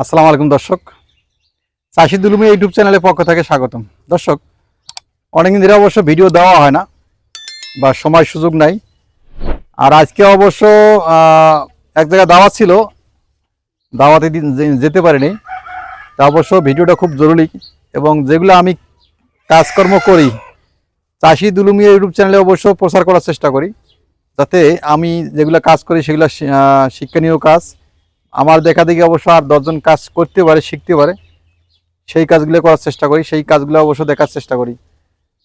আসসালামু আলাইকুম দর্শক। চাষি দুলুমি ইউটিউব চ্যানেলের পক্ষ থেকে স্বাগতম। দর্শক, অনেকদিন ধরে অবশ্য ভিডিও দেওয়া হয় না বা সময় সুযোগ নাই। আর আজকে অবশ্য এক জায়গায় দাওয়াত ছিল, দাওয়াতে যেতে পারিনি। তা অবশ্য ভিডিওটা খুব জরুরি এবং যেগুলো আমি কাজকর্ম করি চাষি দুলুমি ইউটিউব চ্যানেলে অবশ্য প্রচার করার চেষ্টা করি। যাতে আমি যেগুলো কাজ করি সেগুলো শিক্ষণীয় কাজ আমার দেখা দেখি অবশ্য আর দশজন কাজ করতে পারে, শিখতে পারে, সেই কাজগুলো করার চেষ্টা করি, সেই কাজগুলো অবশ্য দেখার চেষ্টা করি।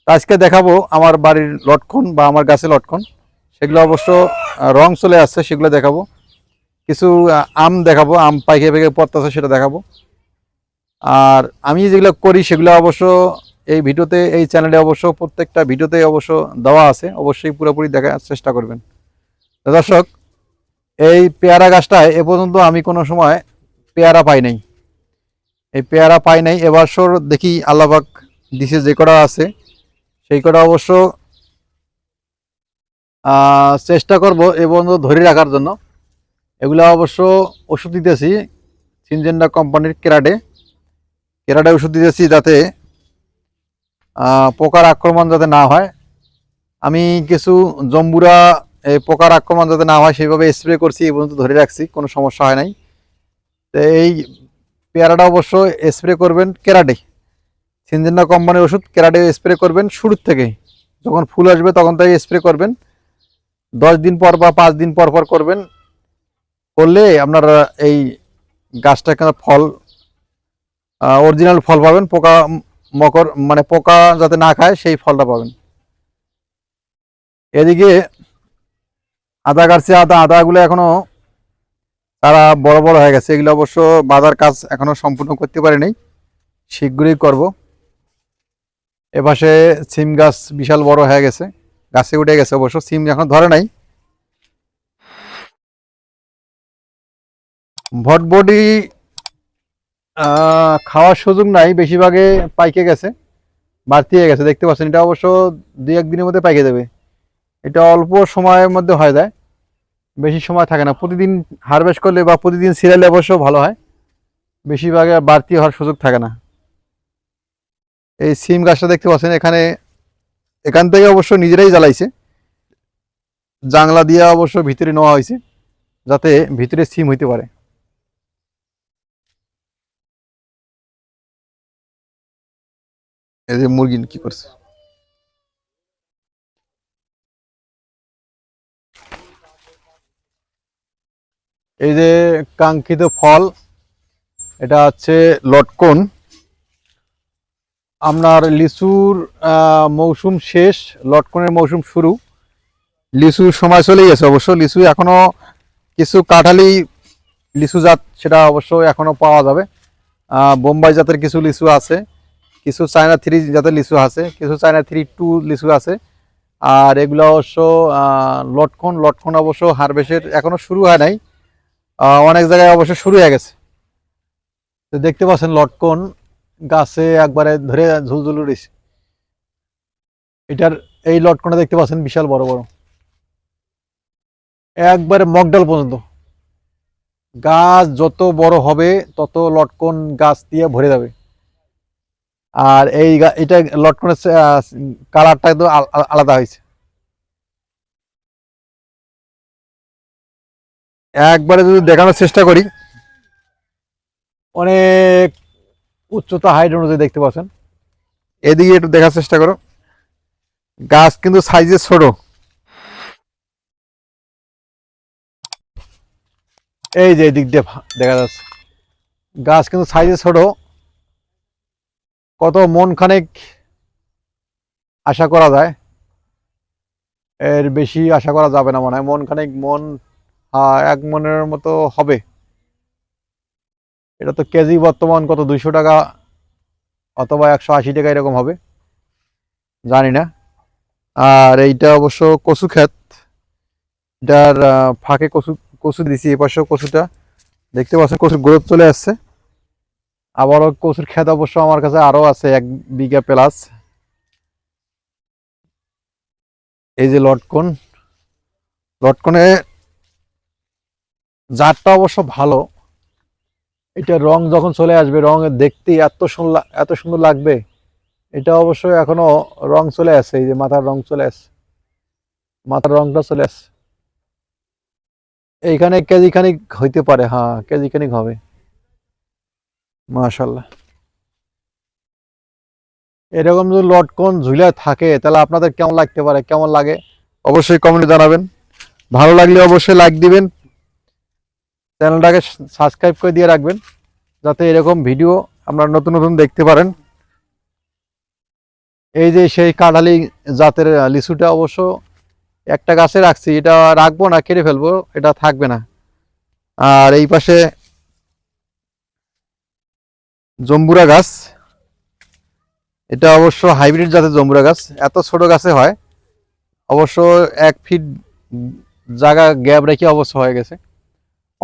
আজকে দেখাবো আমার বাড়ির লটকন বা আমার গাছে লটকন, সেগুলো অবশ্য রং চলে আসছে, সেগুলো দেখাবো। কিছু আম দেখাবো, আম পাইকে পেকে পড়তেছে, সেটা দেখাবো। আর আমি যেগুলো করি, সেগুলো অবশ্য এই ভিডিওতে, এই চ্যানেলে অবশ্য প্রত্যেকটা ভিডিওতে অবশ্য দেওয়া আছে, অবশ্যই পুরোপুরি দেখার চেষ্টা করবেন। দর্শক এই পেয়ারা গাছটায় এ পর্যন্ত আমি কোনো সময় পেয়ারা পাই নাই। এই পেয়ারা পাই নাই। এবছর দেখি আল্লাহবাক দিছে যে কটা আছে, সেই কটা অবশ্য চেষ্টা করব এ পর্যন্ত ধরে রাখার জন্য। এগুলো অবশ্য ওষুধ দিতেছি সিনজেন্ডা কোম্পানির কেরাডে কেরাডে ওষুধ দিতেছি যাতে পোকার আক্রমণ যাতে না হয়। আমি কিছু জম্বুরা এই পোকার আক্রমণ যাতে না হয়, সেইভাবে স্প্রে করছি, এই পর্যন্ত ধরে রাখছি, কোনো সমস্যা হয় নাই। তো এই পেয়ারাটা অবশ্য স্প্রে করবেন কেরাডে সিনজেন্ডা কোম্পানির ওষুধ কেরাডে স্প্রে করবেন শুরুর থেকে যখন ফুল আসবে, তখন তাই স্প্রে করবেন। দশ দিন পর বা পাঁচ দিন পর পর করবেন। করলে আপনার এই গাছটা কেন ফল অরিজিনাল ফল পাবেন। পোকা মকর মানে পোকা যাতে না খায়, সেই ফলটা পাবেন। এদিকে আদা গাছছে আদা, আদাগুলো এখনও তারা বড় বড় হয়ে গেছে। এগুলো অবশ্য বাজার কাজ এখনও সম্পূর্ণ করতে পারিনি শীঘ্রই করব। এপাশে সিম গাছ বিশাল বড় হয়ে গেছে। গাছে উঠে গেছে, অবশ্য সিম এখন ধরে নাই। ভটবডি খাওয়ার সুযোগ নাই, বেশিরভাগে পাইকে গেছে বাড়তি হয়ে গেছে। দেখতে পাচ্ছেন, এটা অবশ্য দুই একদিনের মধ্যে পাইকে দেবে এটা অল্প সময়ের মধ্যে হয়ে যায়। বেশি সময় থাকে না। প্রতিদিন হারভেস্ট করলে বা প্রতিদিন সিরিয়ালে অবশ্য ভালো হয়। বেশিরভাগে বাড়তি হওয়ার সুযোগ থাকে না। এই সিম গাছটা দেখতে পাচ্ছেন, এখানে এখান থেকে অবশ্য নিজেরাই জ্বালাইছে। জাংলা দিয়ে অবশ্য ভিতরে নেওয়া হয়েছে, যাতে ভিতরে সিম হইতে পারে। এই যে মুরগি কি করছে? এই যে কাঙ্ক্ষিত ফল, এটা হচ্ছে লটকন। আপনার লিচুর মৌসুম শেষ, লটকনের মৌসুম শুরু। লিচুর সময় চলেই গেছে অবশ্য। লিচু এখনও কিছু কাঁঠালি লিচু জাত, সেটা অবশ্য এখনও পাওয়া যাবে। বোম্বাই জাতের কিছু লিচু আছে, কিছু চায়না থ্রি জাতের লিচু আছে, কিছু চায়না থ্রি টু লিচু আছে। আর এগুলো অবশ্য লটকন লটকন অবশ্য হারভেস্টের এখনও শুরু হয় নাই। অনেক জায়গায় অবশ্য শুরু হয়ে গেছে। দেখতে পাচ্ছেন লটকন গাছে একবারে ধরে ঝুলঝুল রয়েছে এটার এই লটকনটা দেখতে পাচ্ছেন বিশাল বড় বড়। একবারে মগডাল পর্যন্ত। গাছ যত বড় হবে, তত লটকন গাছ দিয়ে ভরে যাবে। আর এই এটা লটকনের কালারটা একদম আল- আল- আলাদা হয়েছে। একবারে যদি দেখানোর চেষ্টা করি, অনেক উচ্চতা হাইট অনুযায়ী দেখতে পাচ্ছেন। এদিকে একটু দেখার চেষ্টা করো। গাছ কিন্তু সাইজে ছোট। এই যে এদিক দিয়ে দেখা যাচ্ছে। গাছ কিন্তু সাইজে ছোট। কত মন খানেক আশা করা যায়। এর বেশি আশা করা যাবে না মনে হয়। মন খানেক মন এক মনের মতো হবে। এটা তো কেজি বর্তমান কত? দুইশো টাকা অথবা একশো আশি টাকা এরকম হবে। জানি না। আর এইটা অবশ্য কচু ক্ষেত। এটার ফাঁকে কচু কচু দিছি এই পাশেও কচুটা। দেখতে পাচ্ছেন কচুর গ্রোথ চলে আসছে। আবারও কচুর ক্ষেত অবশ্য আমার কাছে আরও আছে, এক বিঘা প্লাস। এই যে লটকন। লটকনে জাতটা অবশ্য ভালো। এটা রং যখন চলে আসবে, রং দেখতে এত সুন্দর এত সুন্দর লাগবে, এটা অবশ্যই এখনও রং চলে আসে, এই যে মাথার রং চলে আসে। মাথার রংটা চলে আসে। এইখানে কেজি খানিক হইতে পারে হ্যাঁ কেজি খানিক হবে। মাশাল্লাহ এরকম যদি লটকন ঝুলে থাকে, তাহলে আপনাদের কেমন লাগতে পারে, কেমন লাগে? অবশ্যই কমেন্টে জানাবেন। ভালো লাগলে অবশ্যই লাইক দিবেন। চ্যানেলটাকে সাবস্ক্রাইব করে দিয়ে রাখবেন, যাতে এরকম ভিডিও আপনারা নতুন নতুন দেখতে পারেন। এই যে সেই কাঁঠালি জাতের লিচুটা অবশ্য একটা গাছে রাখছি, এটা রাখব না, কেটে ফেলব, এটা থাকবে না। আর এই পাশে জম্বুরা গাছ, এটা অবশ্য হাইব্রিড জাতের জম্বুরা গাছ, এত ছোট গাছে হয়। অবশ্য এক ফিট জায়গা গ্যাপ রেখে অবশ্য হয়ে গেছে।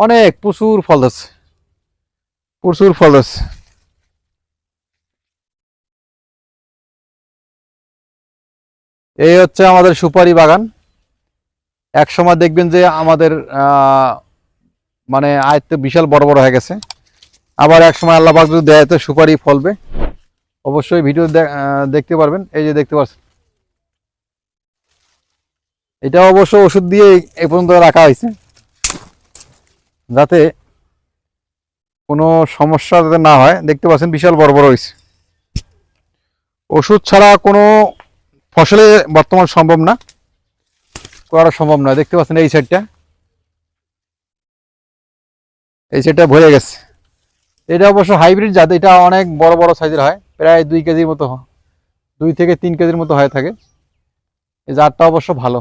অনেক প্রচুর ফল আছে প্রচুর ফল আছে এই হচ্ছে আমাদের সুপারি বাগান। এক সময় দেখবেন যে আমাদের মানে আয়ত্ত বিশাল বড় বড় হয়ে গেছে। আবার এক সময় আল্লাহ যদি দেয় তো সুপারি ফলবে, অবশ্যই ভিডিও দেখতে পারবেন। এই যে দেখতে পাচ্ছেন। এটা অবশ্য ওষুধ দিয়ে এই পর্যন্ত রাখা হয়েছে। যাতে কোনো সমস্যা যাতে না হয়, দেখতে পাচ্ছেন বিশাল বড় বড় হয়েছে ওষুধ ছাড়া কোনো ফসলে বর্তমান সম্ভব না, করা সম্ভব নয়। দেখতে পাচ্ছেন এই সাইডটা এই সাইডটা ভরে গেছে। এটা অবশ্য হাইব্রিড জাত, এটা অনেক বড় বড় সাইজের হয়, প্রায় দুই কেজির মতো দুই থেকে তিন কেজির মতো হয়ে থাকে। এই জাতটা অবশ্য ভালো।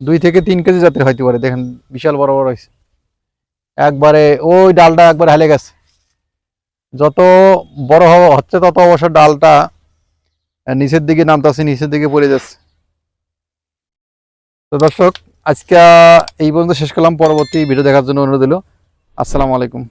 দুই থেকে তিন কেজি জাতের হইতে পারে, দেখেন বিশাল বড় বড় হয়েছে একবারে ওই ডালটা একবার হেলে গেছে। যত বড় হওয়া হচ্ছে, তত অবশ্য ডালটা নিচের দিকে নামতেছে, নিচের দিকে পড়ে যাচ্ছে। তো দর্শক, আজকে এই পর্যন্ত শেষ করলাম। পরবর্তী ভিডিও দেখার জন্য অনুরোধ দিল আসসালামু আলাইকুম।